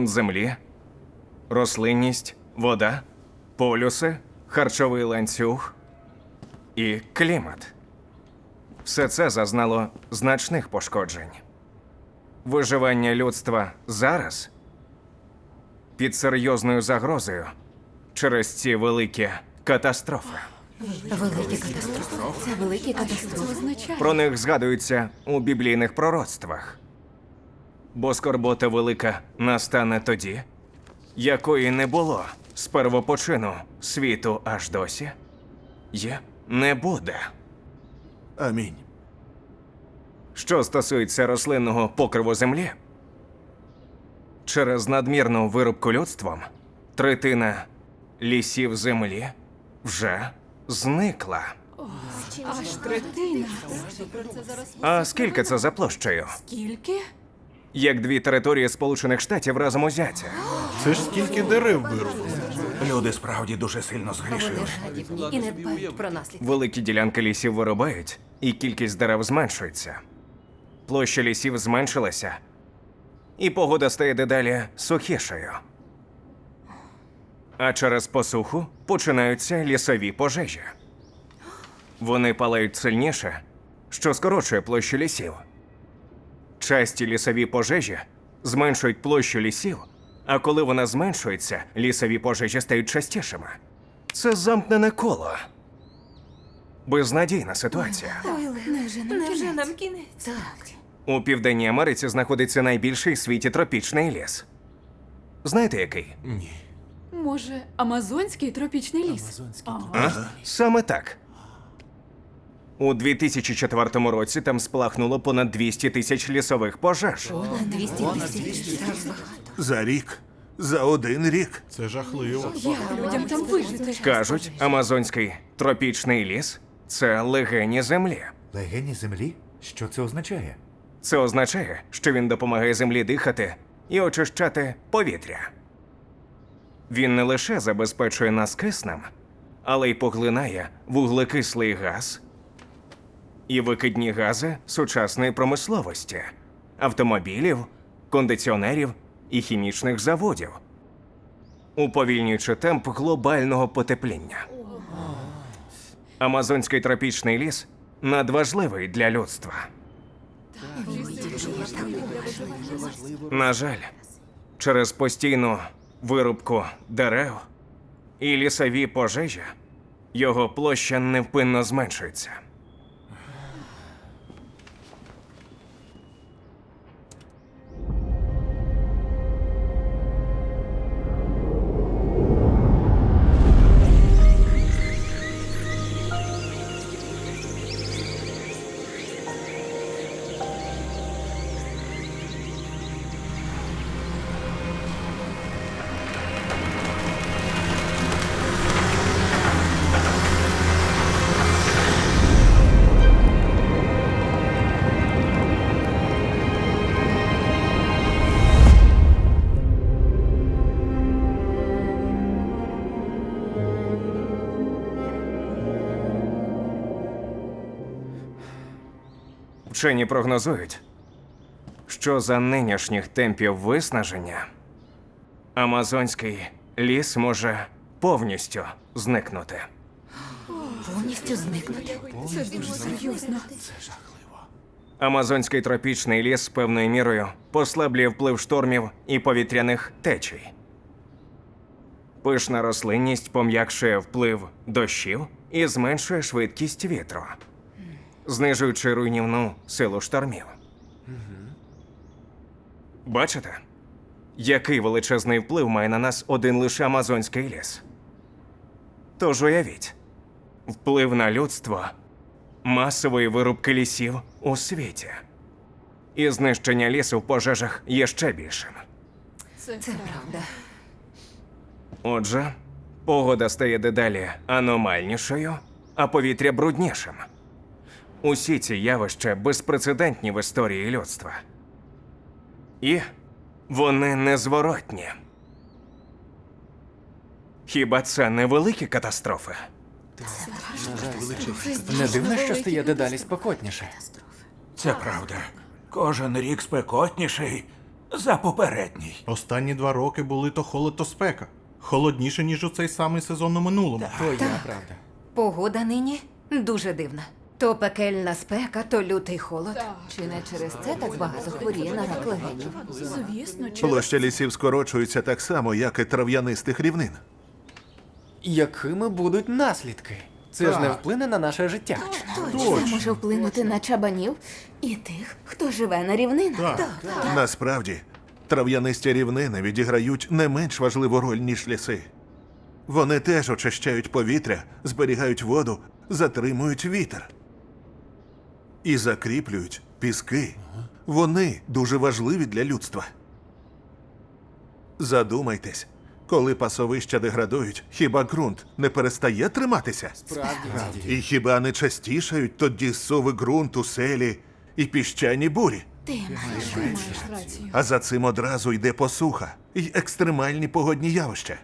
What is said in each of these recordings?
Ґрунт землі, рослинність, вода, полюси, харчовий ланцюг і клімат. Все це зазнало значних пошкоджень. Виживання людства зараз під серйозною загрозою через ці великі катастрофи. Великі катастрофи. Це великі катастрофи. Про них згадується у біблійних пророцтвах. Бо скорбота велика настане тоді, якої не було з первопочину світу аж досі, є не буде. Амінь. Що стосується рослинного покриву землі, через надмірну вирубку людством третина лісів землі вже зникла. Аж третина. А скільки це за площею? Скільки? Як дві території Сполучених Штатів разом узяті. Це ж скільки дерев вирубили. Люди справді дуже сильно згрішили. Жадібні і не дбають про наслідки. Великі ділянки лісів вирубають, і кількість дерев зменшується. Площа лісів зменшилася, і погода стає дедалі сухішою. А через посуху починаються лісові пожежі. Вони палають сильніше, що скорочує площу лісів. Часті лісові пожежі зменшують площу лісів, а коли вона зменшується, лісові пожежі стають частішими. Це замкнене коло. Безнадійна ситуація. Невже нам Невже нам кінець? Так. У Південній Америці знаходиться найбільший в світі тропічний ліс. Знаєте який? Може, амазонський тропічний ліс? А? Саме так. У 2004 році там спалахнуло понад 200 тисяч лісових пожеж. 200 тисяч. За рік. За один рік. Це жахливо. Як людям там вижити? Кажуть, амазонський тропічний ліс це легені землі. Легені землі? Що це означає? Це означає, що він допомагає землі дихати і очищати повітря. Він не лише забезпечує нас киснем, але й поглинає вуглекислий газ і викидні гази сучасної промисловості, автомобілів, кондиціонерів і хімічних заводів, уповільнюючи темп глобального потепління. Амазонський тропічний ліс надважливий для людства. На жаль, через постійну вирубку дерев і лісові пожежі його площа невпинно зменшується. Вчені прогнозують, що за нинішніх темпів виснаження Амазонський ліс може повністю зникнути. Повністю зникнути. Це дуже серйозно. Амазонський тропічний ліс певною мірою послаблює вплив штормів і повітряних течій. Пишна рослинність пом'якшує вплив дощів і зменшує швидкість вітру, знижуючи руйнівну силу штормів. Бачите, який величезний вплив має на нас один лише Амазонський ліс? Тож уявіть, вплив на людство масової вирубки лісів у світі. І знищення лісу в пожежах є ще більшим. Це, Це правда. Отже, погода стає дедалі аномальнішою, а повітря бруднішим. Усі ці явища безпрецедентні в історії людства. І вони незворотні. Хіба це не великі катастрофи? Не дивно, що стає дедалі спекотніше. Це правда. Кожен рік спекотніший за попередній. Останні два роки були то холод, то спека. Холодніше, ніж у цей самий сезон у минулому. То я правда. Погода нині дуже дивна. То пекельна спека, то лютий холод. Чи не через це так багато хворіє на рак легенів? Звісно, чи Площа лісів скорочується так само, як і трав'янистих рівнин. Якими будуть наслідки? Це ж не вплине на наше життя. Точно. Це може вплинути на чабанів і тих, хто живе на рівнинах. Так. Насправді, трав'янисті рівнини відіграють не менш важливу роль, ніж ліси. Вони теж очищають повітря, зберігають воду, затримують вітер і закріплюють піски. Вони дуже важливі для людства. Задумайтесь, коли пасовища деградують, хіба ґрунт не перестає триматися? Справді. І хіба не частішають тоді суви ґрунту, селі і піщані бурі? Ти маєш маєш рацію? А за цим одразу йде посуха й екстремальні погодні явища.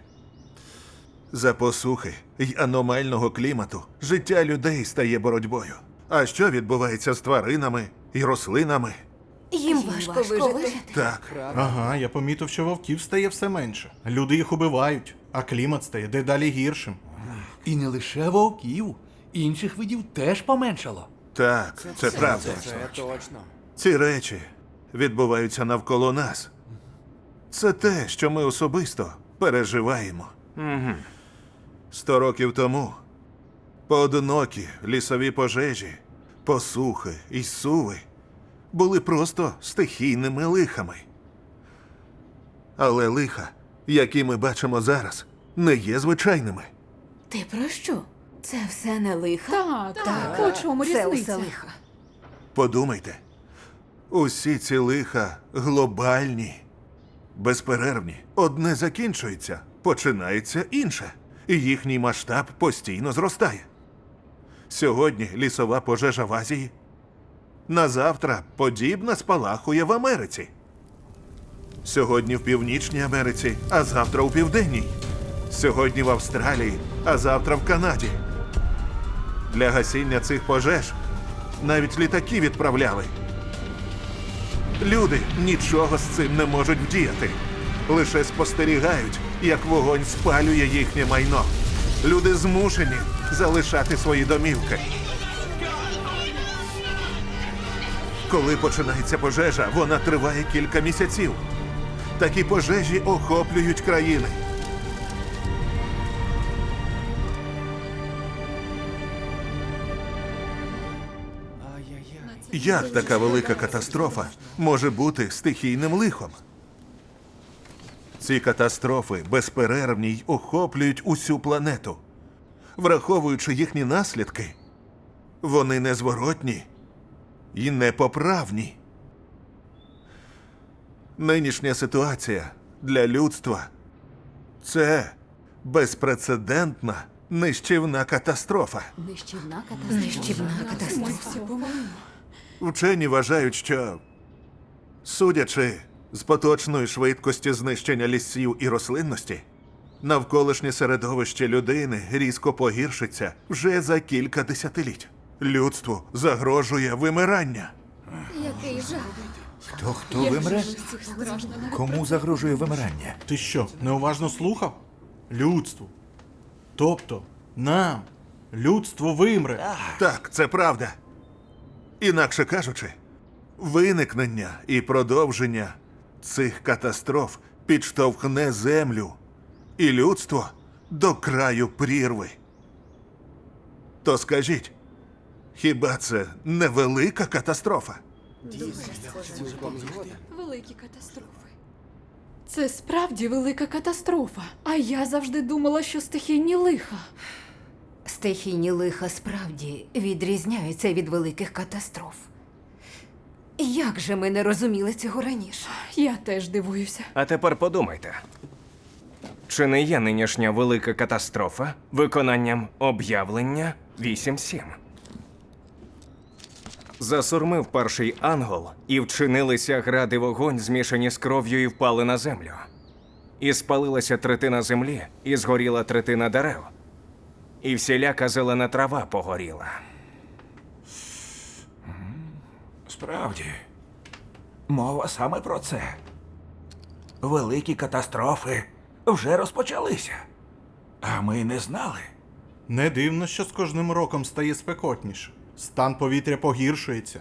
За посухи й аномального клімату життя людей стає боротьбою. А що відбувається з тваринами і рослинами? їм важко вижити. Так, Ага, я помітив, що вовків стає все менше. Люди їх убивають, а клімат стає дедалі гіршим. І не лише вовків, інших видів теж поменшало. так, це правда. Це точно. Ці речі відбуваються навколо нас. Це те, що ми особисто переживаємо. Сто років тому поодинокі лісові пожежі, посухи і суви були просто стихійними лихами. Але лиха, які ми бачимо зараз, не є звичайними. Ти про що? Це все не лихо? Так, так. У чому Це усе різниця? лихо. Подумайте, усі ці лиха глобальні, безперервні. Одне закінчується, починається інше, і їхній масштаб постійно зростає. Сьогодні лісова пожежа в Азії. На завтра подібна спалахує в Америці. Сьогодні в Північній Америці, а завтра у Південній. Сьогодні в Австралії, а завтра в Канаді. Для гасіння цих пожеж навіть літаки відправляли. Люди нічого з цим не можуть вдіяти. Лише спостерігають, як вогонь спалює їхнє майно. Люди змушені залишати свої домівки. Коли починається пожежа, вона триває кілька місяців. Такі пожежі охоплюють країни. Як така велика катастрофа може бути стихійним лихом? Ці катастрофи безперервні й охоплюють усю планету. Враховуючи їхні наслідки, вони незворотні і непоправні. Нинішня ситуація для людства це безпрецедентна нищівна катастрофа. Нищівна катастрофа. Нищівна катастрофа. Вчені вважають, що, судячи з поточної швидкості знищення лісів і рослинності, навколишнє середовище людини різко погіршиться вже за кілька десятиліть. Людству загрожує вимирання. Який жах. Хто хто вимре? Кому загрожує вимирання? Ти що, неуважно слухав? Людству. Тобто, нам, людство вимре. Так, це правда. Інакше кажучи, виникнення і продовження цих катастроф підштовхне землю і людство до краю прірви. То скажіть, хіба це не велика катастрофа? Великі катастрофи. Це справді велика катастрофа. А я завжди думала, що стихійні лиха. Стихійні лиха справді відрізняються від великих катастроф. Як же ми не розуміли цього раніше? Я теж дивуюся. А тепер подумайте. Чи не є нинішня велика катастрофа виконанням об'явлення 8-7? Засурмив перший ангел, і вчинилися гради вогонь, змішані з кров'ю, і впали на землю. І спалилася третина землі, і згоріла третина дерев, і всіляка зелена трава погоріла. Справді, мова саме про це. Великі катастрофи вже розпочалися. А ми не знали. Не дивно, що з кожним роком стає спекотніше. Стан повітря погіршується,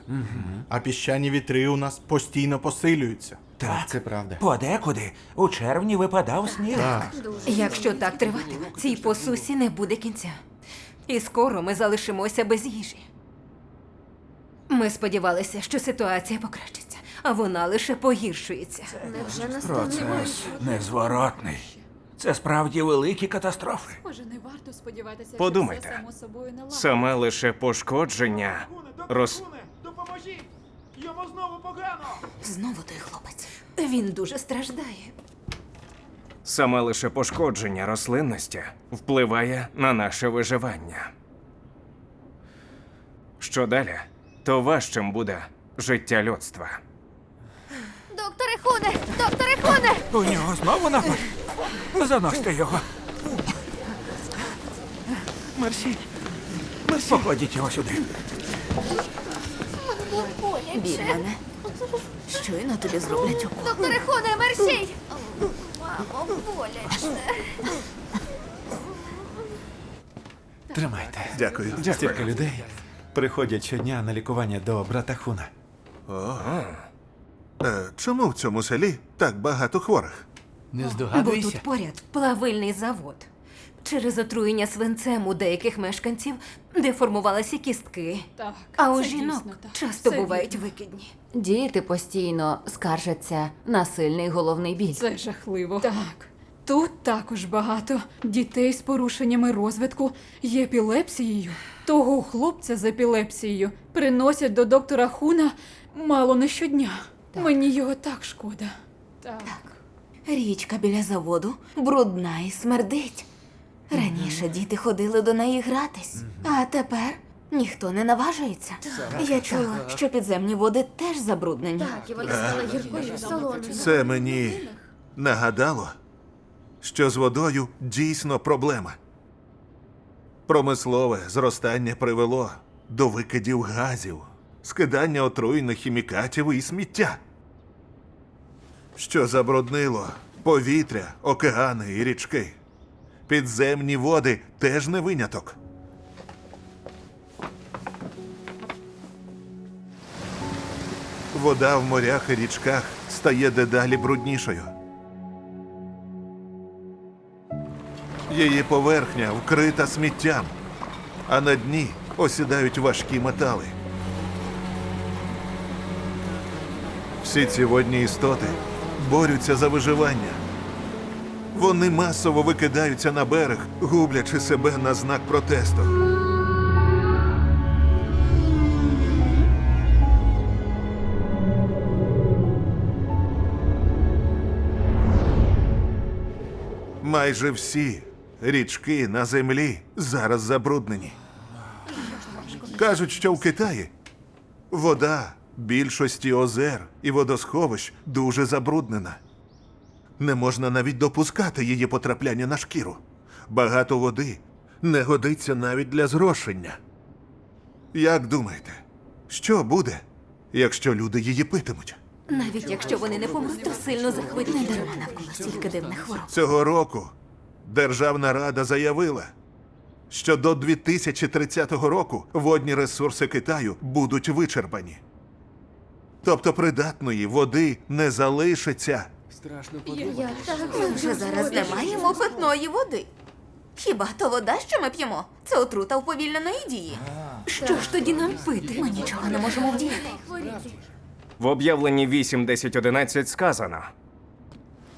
а піщані вітри у нас постійно посилюються. Так, Це правда. подекуди у червні випадав сніг. Так, Якщо так триватиме, цій посусі не буде кінця. І скоро ми залишимося без їжі. Ми сподівалися, що ситуація покращиться, а вона лише погіршується. Процес незворотний. Це справді великі катастрофи. Може, не варто сподіватися, що Подумайте. все само собою наладиться. Саме лише пошкодження роз... Допоможіть! Йому знову погано! Знову той хлопець. Він дуже страждає. Саме лише пошкодження рослинності впливає на наше виживання. Що далі, то важчим буде життя людства. Докторе Хуне! Докторе Хуне! У нього знову напад. Заносьте його. Мерсі. Мерсі. Покладіть його сюди. Бігмане, щойно тобі зроблять укол. Докторе Хуне, мерщій! Мамо, боляче. Тримайте. Дякую. Стільки людей приходять щодня на лікування до брата Хуна. Е, чому в цьому селі так багато хворих? Не Бо здогадуйся. тут поряд плавильний завод. Через отруєння свинцем у деяких мешканців деформувалися кістки. Так, А у це жінок дійсно так. часто Це бувають вірно. викидні. Діти постійно скаржаться на сильний головний біль. Це жахливо. Так. Тут також багато дітей з порушеннями розвитку і епілепсією. Того хлопця з епілепсією приносять до доктора Хуна мало не щодня. Мені його так шкода. Так. Річка біля заводу брудна і смердить. Раніше діти ходили до неї гратись, а тепер ніхто не наважується. Я чула, що підземні води теж забруднені. Так, і вона стала гіркою солоною. Це мені нагадало, що з водою дійсно проблема. Промислове зростання привело до викидів газів, скидання отруєних хімікатів і сміття, що забруднило повітря, океани і річки. Підземні води теж не виняток. Вода в морях і річках стає дедалі бруднішою. Її поверхня вкрита сміттям, а на дні осідають важкі метали. Всі ці водні істоти борються за виживання. Вони масово викидаються на берег, гублячи себе на знак протесту. Майже всі річки на землі зараз забруднені. Кажуть, що в Китаї вода більшості озер і водосховищ дуже забруднена. Не можна навіть допускати її потрапляння на шкіру. Багато води не годиться навіть для зрошення. Як думаєте, що буде, якщо люди її питимуть? Навіть якщо вони не помруть, то сильно захворіють. Не дарма навколо стільки дивних хвороб. Цього року Державна рада заявила, що до 2030 року водні ресурси Китаю будуть вичерпані. Тобто придатної води не залишиться. Страшно Я так Ми вже зараз не маємо питної води. Хіба то вода, що ми п'ємо? Це отрута уповільненої дії. Що ж тоді нам пити? Ми нічого не можемо вдіяти. В об'явленні 8.10.11 сказано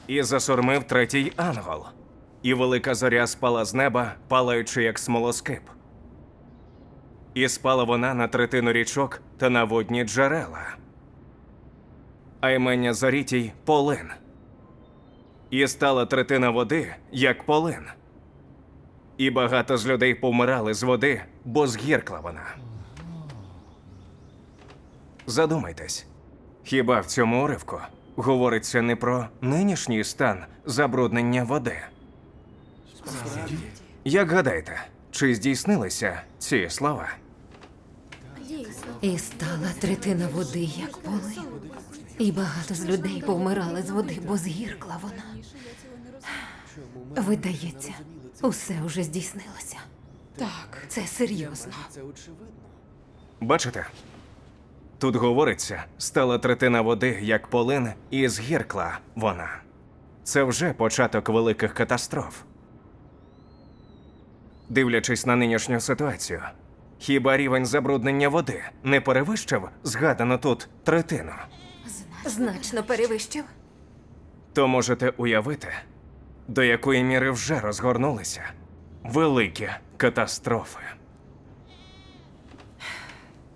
І засурмив третій ангел, і велика зоря спала з неба, палаючи як смолоскип. І спала вона на третину річок та на водні джерела. А імення Зорітій полин. І стала третина води, як полин. І багато з людей помирали з води, бо згіркла вона. Задумайтесь, хіба в цьому уривку говориться не про нинішній стан забруднення води? Як гадаєте, чи здійснилися ці слова? І стала третина води, як полин. І багато з людей повмирали з води, бо згіркла вона. Видається, усе вже здійснилося. Так. Це серйозно. Бачите? Тут говориться, стала третина води, як полин, і згіркла вона. Це вже початок великих катастроф. Дивлячись на нинішню ситуацію, хіба рівень забруднення води не перевищив згадану тут третину? Значно перевищив. То можете уявити, до якої міри вже розгорнулися великі катастрофи.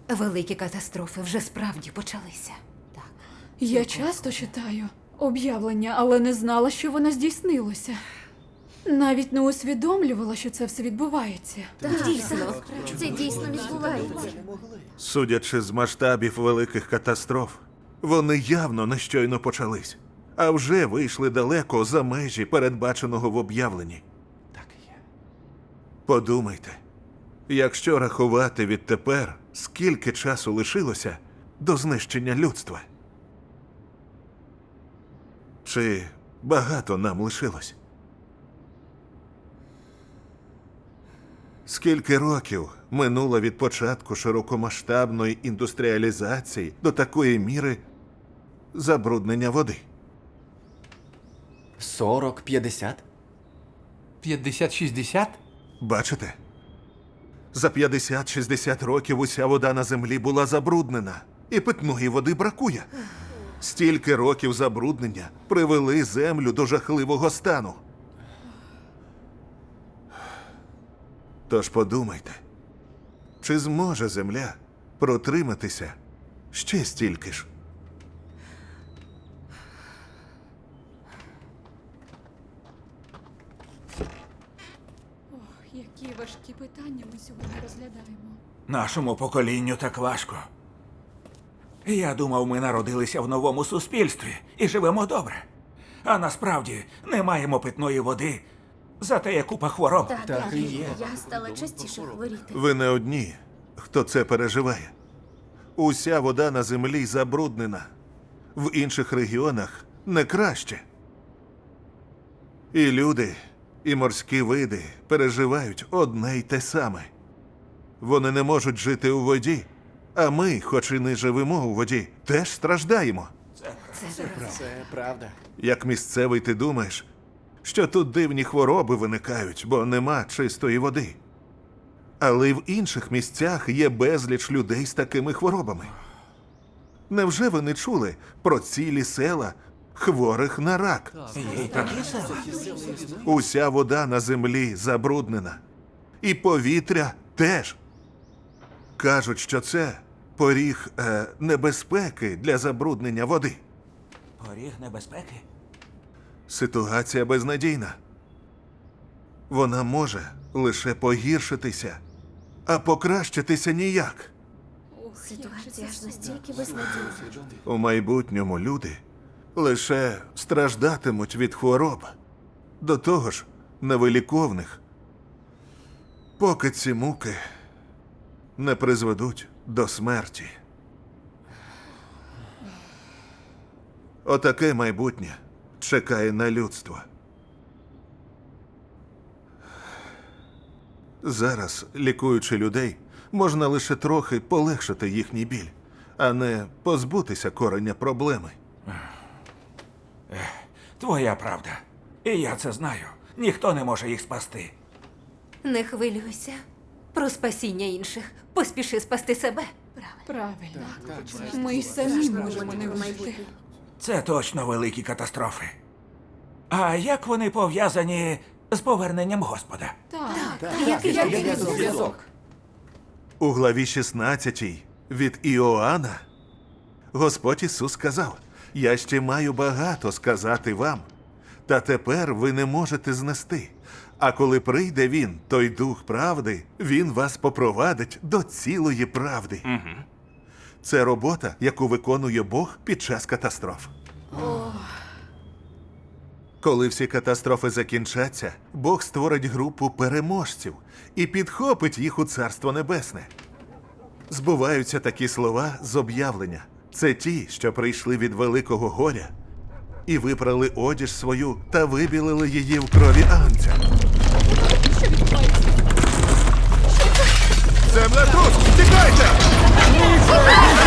Великі катастрофи вже справді почалися. Так. Я часто читаю об'явлення, але не знала, що воно здійснилося. Навіть не усвідомлювала, що це все відбувається. Так, дійсно. Це дійсно відбувається. Судячи з масштабів великих катастроф, вони явно не щойно почались, а вже вийшли далеко за межі передбаченого в об'явленні. Так і є. Подумайте, якщо рахувати відтепер, скільки часу лишилося до знищення людства? Чи багато нам лишилось? Скільки років минуло від початку широкомасштабної індустріалізації до такої міри забруднення води? 40, 50? 50-60? Бачите? За 50-60 років уся вода на землі була забруднена, і питної води бракує. Стільки років забруднення привели землю до жахливого стану. Тож подумайте, чи зможе земля протриматися ще стільки ж? Ох, які важкі питання ми сьогодні розглядаємо. Нашому поколінню так важко. Я думав, ми народилися в новому суспільстві і живемо добре. А насправді не маємо питної води, зате є купа хвороб. Так, так, і є. Я стала частіше хворіти. Ви не одні, хто це переживає. Уся вода на землі забруднена. В інших регіонах не краще. І люди, і морські види переживають одне й те саме. Вони не можуть жити у воді, а ми, хоч і не живемо у воді, теж страждаємо. Це правда. Як місцевий ти думаєш, що тут дивні хвороби виникають, бо нема чистої води. Але й в інших місцях є безліч людей з такими хворобами. Невже ви не чули про цілі села хворих на рак? Уся вода на землі забруднена. І повітря теж. Кажуть, що це поріг е, небезпеки для забруднення води. Поріг небезпеки. Ситуація безнадійна. Вона може лише погіршитися, а покращитися ніяк. Ситуація ж настільки безнадійна. У майбутньому люди лише страждатимуть від хвороб, до того ж невиліковних, поки ці муки не призведуть до смерті. Отаке майбутнє чекає на людство. Зараз, лікуючи людей, можна лише трохи полегшити їхній біль, а не позбутися кореня проблеми. Твоя правда. І я це знаю. Ніхто не може їх спасти. Не хвилюйся. Про спасіння інших. Поспіши спасти себе. Правильно. Ми й самі можемо не вижити. Це точно великі катастрофи. А як вони пов'язані з поверненням Господа? Так. Який зв'язок? У главі 16 від Іоанна Господь Ісус сказав: Я ще маю багато сказати вам, та тепер ви не можете знести. А коли прийде він, той дух правди, він вас попровадить до цілої правди. Це робота, яку виконує Бог під час катастроф. Коли всі катастрофи закінчаться, Бог створить групу переможців і підхопить їх у Царство Небесне. Збуваються такі слова з об'явлення. Це ті, що прийшли від великого горя і випрали одіж свою та вибілили її в крові анця. Землетрус! Тікайте! Скоріше!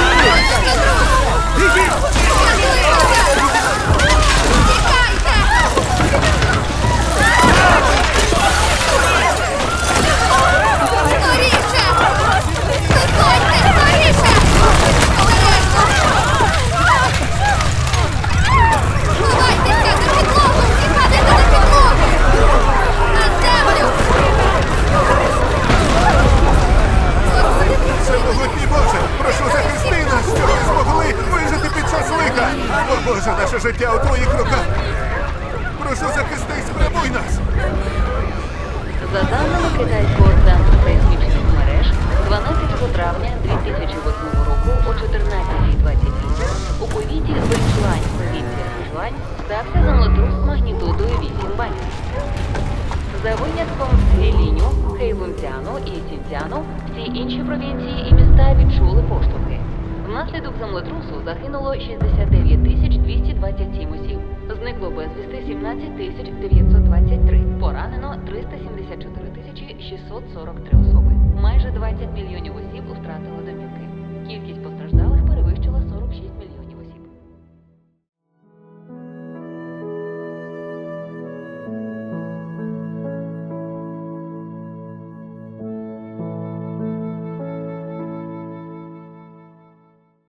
стався землетрус млоту магнітудою 8 балів. За винятком Ліліню, Хейлунцяну і Сінцяну всі інші провінції і міста відчули поштовхи. Внаслідок землетрусу загинуло 69 тисяч 227 осіб. Зникло безвісти 17 тисяч 923. Поранено 374 тисячі 643 особи. Майже 20 мільйонів осіб втратили домівки. Кількість